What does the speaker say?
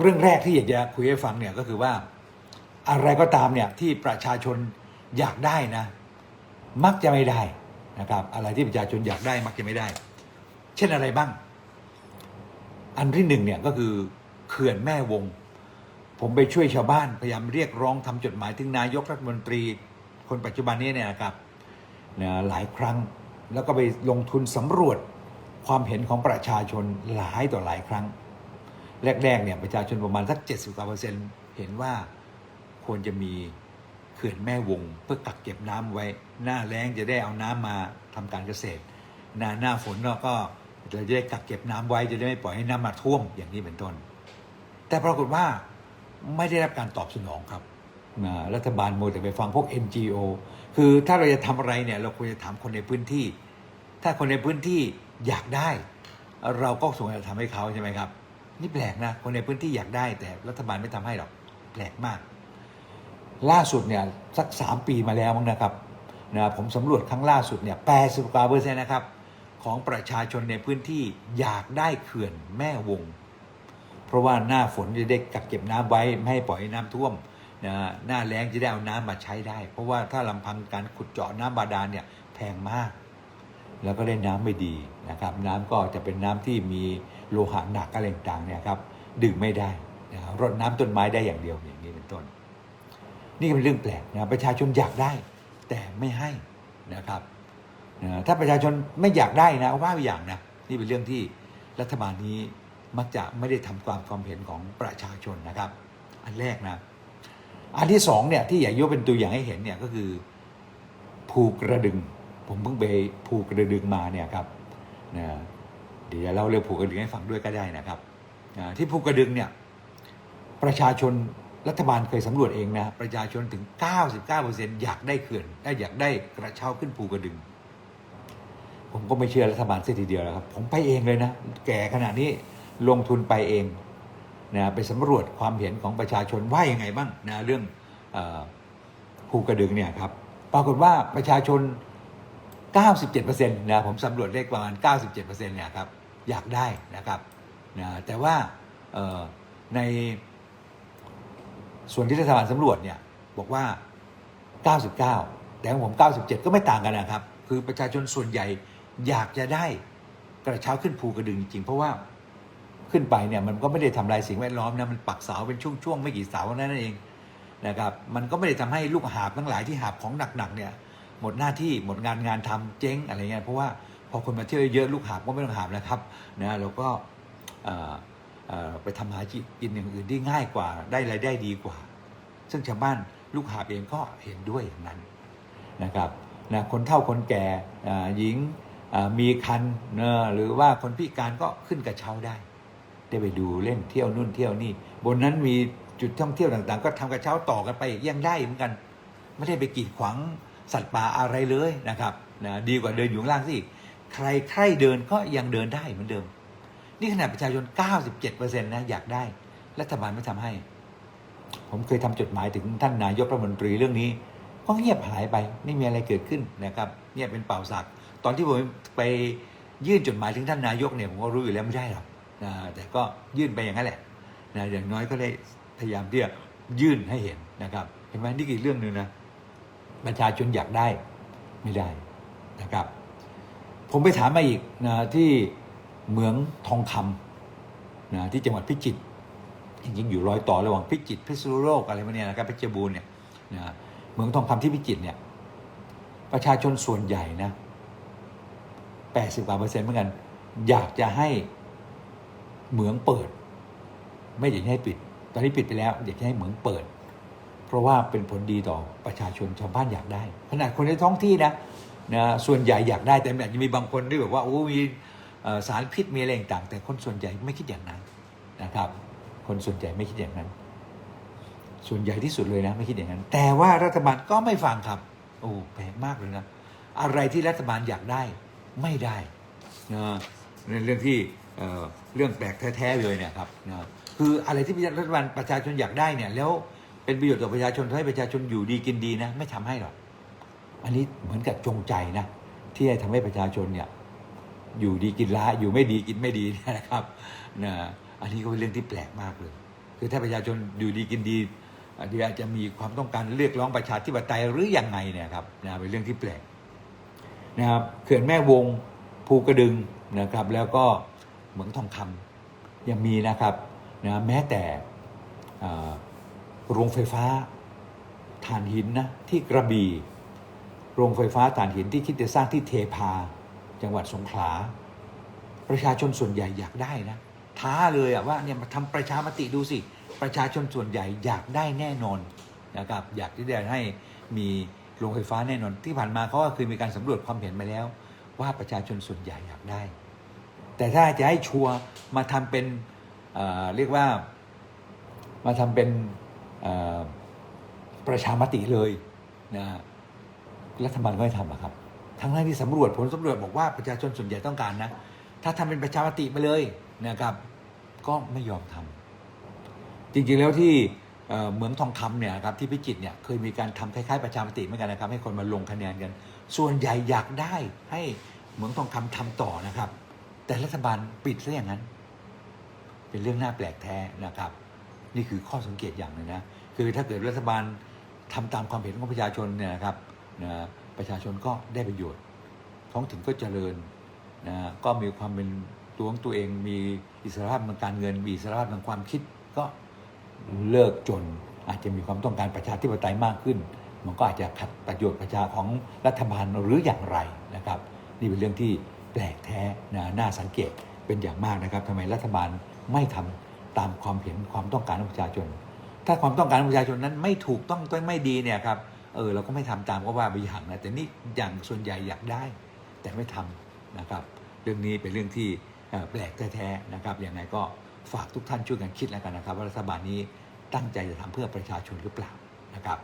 เรื่องแรกที่อยากจะคุยให้ฟังเนี่ยก็คือว่าอะไรก็ตามเนี่ยที่ประชาชนอยากได้นะ มักจะไม่ได้นะครับ อะไรที่ประชาชนอยากได้มักจะไม่ได้ เช่นอะไรบ้าง อันที่หนึ่งเนี่ยก็คือเขื่อนแม่วง ผมไปช่วยชาวบ้านพยายามเรียกร้องทำจดหมายถึงนายกรัฐมนตรี คนปัจจุบันนี้เนี่ยนะครับนะหลายครั้งแล้วก็ไปลงทุนสำรวจความเห็นของประชาชนหลายต่อหลายครั้ง แรกๆเนี่ยประชาชนประมาณสัก 70กว่าเปอร์เซ็นต์เห็นว่าควรจะมีเขื่อนแม่วง เพื่อกักเก็บน้ำไว้ หน้าแล้งจะได้เอาน้ำมาทำการเกษตร หน้าหน้าฝนเราก็เราจะได้กักเก็บน้ำไว้จะได้ไม่ปล่อยให้น้ำมาท่วมอย่างนี้เป็นต้น แต่ปรากฏว่าไม่ได้รับการตอบสนองครับรัฐบาลโมแต่ไปฟังพวก NGO คือถ้าเราจะทำอะไรเนี่ยเราควรจะถามคนในพื้นที่ ถ้าคนในพื้นที่อยากได้ เราก็ส่งจะทำให้เขาใช่ไหมครับ นี่แปลกนะ คนในพื้นที่อยากได้แต่รัฐบาลไม่ทำให้หรอก แปลกมาก ล่าสุดเนี่ยสักสามปีมาแล้วมั้งนะครับนะผมสำรวจครั้งล่าสุดเนี่ยแปดสิบกว่าเปอร์เซ็นต์นะครับ ของประชาชนในพื้นที่อยากได้เขื่อนแม่วง เพราะว่าหน้าฝนจะได้กักเก็บน้ำไว้ไม่ให้ปล่อยให้น้ำท่วมนะหน้าแล้งจะได้เอาน้ำมาใช้ได้ เพราะว่าถ้าลำพังการขุดเจาะน้ำบาดาลเนี่ยแพงมาก แล้วก็ได้น้ำไม่ดีนะครับ น้ำก็จะเป็นน้ำที่มีโลหะหนักอะไรต่างๆเนี่ยครับดื่มไม่ได้นะครับรดน้ำต้นไม้ได้อย่างเดียวอย่างนี้เป็นต้น นี่เป็นเรื่องแปลกนะประชาชนอยากได้ แต่ไม่ให้นะครับนะถ้าประชาชนไม่อยากได้นะว่าอย่างนะนี่เป็นเรื่องที่รัฐบาลนี้มักจะไม่ได้ทำความความเห็นของประชาชนนะครับ อันแรกนะอันที่สองเนี่ยที่อยากยกเป็นตัวอย่างให้เห็นเนี่ยก็คือภูกกระดึง ผมเพิ่งไปภูกระดึงมาเนี่ยครับนะเดี๋ยวเราเรื่องภูกระดึงให้ฟังด้วยก็ได้นะครับนะที่ภูกระดึงเนี่ยประชาชนรัฐบาลเคยสำรวจเองนะประชาชนถึง 99%อยากได้เขื่อนได้อยากได้กระเช้าขึ้นภูกระดึง ผมก็ไม่เชื่อรัฐบาลเสียทีเดียวแล้วครับผมไปเองเลยนะ แก่ขนาดนี้ลงทุนไปเองนะไปสำรวจความเห็นของประชาชนว่ายังไงบ้างนะเรื่องภูกระดึงเนี่ยครับปรากฏว่าประชาชน 97%นะผมสำรวจได้ประมาณ 97%เนี่ยครับอยากได้นะครับนะแต่ว่าในส่วนที่รัฐบาลสำรวจเนี่ยบอกว่า 99 แต่ของผม 97 ก็ไม่ต่างกันนะครับ คือประชาชนส่วนใหญ่อยากจะได้กระเช้าขึ้นภูกระดึงจริงๆเพราะว่าขึ้นไปเนี่ยมันก็ไม่ได้ทำลายสิ่งแวดล้อมนะมันปักเสาเป็นช่วงๆ ไม่กี่เสานั่นเองนะครับมันก็ไม่ได้ทำให้ลูกหาบทั้งหลายที่หาบของหนักๆเนี่ย หมดหน้าที่หมดงานงานทำเจ๊งอะไรเงี้ยเพราะว่าพอคนมาเที่ยวเยอะลูกหาบก็ไม่ต้องหาบนะครับนะเราก็ไปทำหากินอย่างอื่นที่ง่ายกว่าได้รายได้ดีกว่า ซึ่งชาวบ้านลูกหาบเองก็เห็นด้วยอย่างนั้นนะครับนะคนเฒ่าคนแก่หญิงมีคันนะหรือว่าคนพิการก็ขึ้นกระเช้าได้ ได้ไปดูเล่นเที่ยวนู่นเที่ยวนี่ บนนั้นมีจุดท่องเที่ยวต่างๆ ก็ทำกระเช้าต่อกันไปยังได้เหมือนกัน ไม่ได้ไปกีดขวาง สัตว์ป่าอะไรเลยนะครับนะดีกว่าเดินอยู่ข้างล่างสิใครใครเดินก็ยังเดินได้เหมือนเดิม นี่ขนาดประชาชน 97%นะอยากได้ รัฐบาลไม่ทำให้ ผมเคยทำจดหมายถึงท่านนายกรัฐมนตรีเรื่องนี้ ก็เงียบหายไปไม่มีอะไรเกิดขึ้นนะครับเงียบเป็นเป่าสักตอนที่ผมไปยื่นจดหมายถึงท่านนายกเนี่ยผมก็รู้อยู่แล้วไม่ได้หรอกนะแต่ก็ยื่นไปอย่างนั้นแหละนะอย่างน้อยก็ได้พยายามที่จะยื่นให้เห็นนะครับ เห็นไหมนี่คือเรื่องหนึ่งนะ ประชาชนอยากได้ไม่ได้นะครับ ผมไปถามมาอีกนะที่เหมืองทองคำนะที่จังหวัดพิจิตรจริงๆอยู่รอยต่อระหว่างพิจิตรพิษณุโลกอะไรพวกเนี้ยนะครับเพชรบูรณ์เนี่ยนะเหมืองทองคำที่พิจิตรเนี่ยประชาชนส่วนใหญ่นะแปดสิบกว่าเปอร์เซ็นต์เหมือนกันอยากจะให้เหมืองเปิด ไม่อยากให้ปิด ตอนนี้ปิดไปแล้ว อยากให้เหมืองเปิด เพราะว่าเป็นผลดีต่อประชาชนชาวบ้านอยากได้ ขนาดคนในท้องที่นะนะส่วนใหญ่อยากได้แต่อาจจะมีบางคนที่แบบว่าโอ้มีสารพิษมีอะไรต่างแต่คนส่วนใหญ่ไม่คิดอย่างนั้นนะครับ คนส่วนใหญ่ไม่คิดอย่างนั้น ส่วนใหญ่ที่สุดเลยนะไม่คิดอย่างนั้น แต่ว่ารัฐบาลก็ไม่ฟังครับ โอ้แปลกมากเลยนะอะไรที่รัฐบาลอยากได้ไม่ได้นะในเรื่องที่เเรื่องแปลกแท้ๆเลยเนี่ยครับนะคืออะไรที่รัฐบาลประชาชนอยากได้เนี่ยแล้ว เป็นประโยชน์ต่อประชาชนให้ประชาชนอยู่ดีกินดีนะ ไม่ทำให้หรอกอันนี้เหมือนกับจงใจนะ ที่จะทำให้ประชาชนเนี่ยอยู่ดีกินร้ายอยู่ไม่ดีกินไม่ดีนะครับนะอันนี้ก็เป็นเรื่องที่แปลกมากเลย คือถ้าประชาชนอยู่ดีกินดีอะเดี๋ยวอาจจะมีความต้องการเรียกร้องประชาธิปไตยหรืออยังไงเนี่ยครับนะเป็นเรื่องที่แปลกนะครับเขื่อนแม่วงภูกระดึงนะครับ แล้วก็เหมืองทองคำยังมีนะครับนะแม้แต่ โรงไฟฟ้าถ่านหินนะที่กระบี่โรงไฟฟ้าถ่านหินที่คิดจะสร้างที่เทพา จังหวัดสงขลา ประชาชนส่วนใหญ่อยากได้นะ ท้าเลยอะว่าเนี่ยมาทำประชามติดูสิ ประชาชนส่วนใหญ่อยากได้แน่นอนนะครับอยากที่จะให้มีโรงไฟฟ้าแน่นอน ที่ผ่านมาเขาก็เคยมีการสำรวจความเห็นมาแล้ว ว่าประชาชนส่วนใหญ่อยากได้ แต่ถ้าจะให้ชัวร์มาทำเป็นเเรียกว่ามาทำเป็น ประชามติเลยนะรัฐบาลก็ไม่ทำอะครับทั้งนั้นที่สำรวจผลสำรวจบอกว่าประชาชนส่วนใหญ่ต้องการนะ ถ้าทำเป็นประชามติไปเลยนะครับ ก็ไม่ยอมทำจริงๆแล้วที่เอ่อเหมืองทองคำเนี่ยครับที่พิจิตรเนี่ยเคยมีการทำคล้ายๆประชามติเหมือนกันนะครับ ให้คนมาลงคะแนนกัน ส่วนใหญ่อยากได้ให้เหมืองทองคำทำต่อนะครับ แต่รัฐบาลปิดซะอย่างนั้น เป็นเรื่องน่าแปลกแท้นะครับ นี่คือข้อสังเกตอย่างหนึงนะ คือถ้าเกิดรัฐบาลทำตามความเห็นของประชาชนเนี่ยนะครับนะประชาชนก็ได้ประโยชน์ ท้องถิ่นก็เจริญนะก็มีความเป็นตัวของตัวเองมีอิสรภาพทางการเงิน มีอิสรภาพทางความคิดก็เลิกจน อาจจะมีความต้องการประชาธิปไตยมากขึ้น มันก็อาจจะขัดประโยชน์ประชาของรัฐบาลหรืออย่างไรนะครับ นี่เป็นเรื่องที่แปลกแท้นะน่าสังเกตเป็นอย่างมากนะครับทำไมรัฐบาลไม่ทำ ตามความเห็นความต้องการของประชาชน ถ้าความต้องการของประชาชนนั้นไม่ถูกต้องต้องไม่ดีเนี่ยครับเออเราก็ไม่ทำตามก็ว่าไปอย่างนะแต่นี่อย่างส่วนใหญ่อยากได้ แต่ไม่ทำนะครับ เรื่องนี้เป็นเรื่องที่แปลกแท้ๆนะครับยังไงก็ฝากทุกท่านช่วยกันคิดแล้วกันนะครับ ว่ารัฐบาลนี้ตั้งใจจะทำเพื่อประชาชนหรือเปล่านะครับ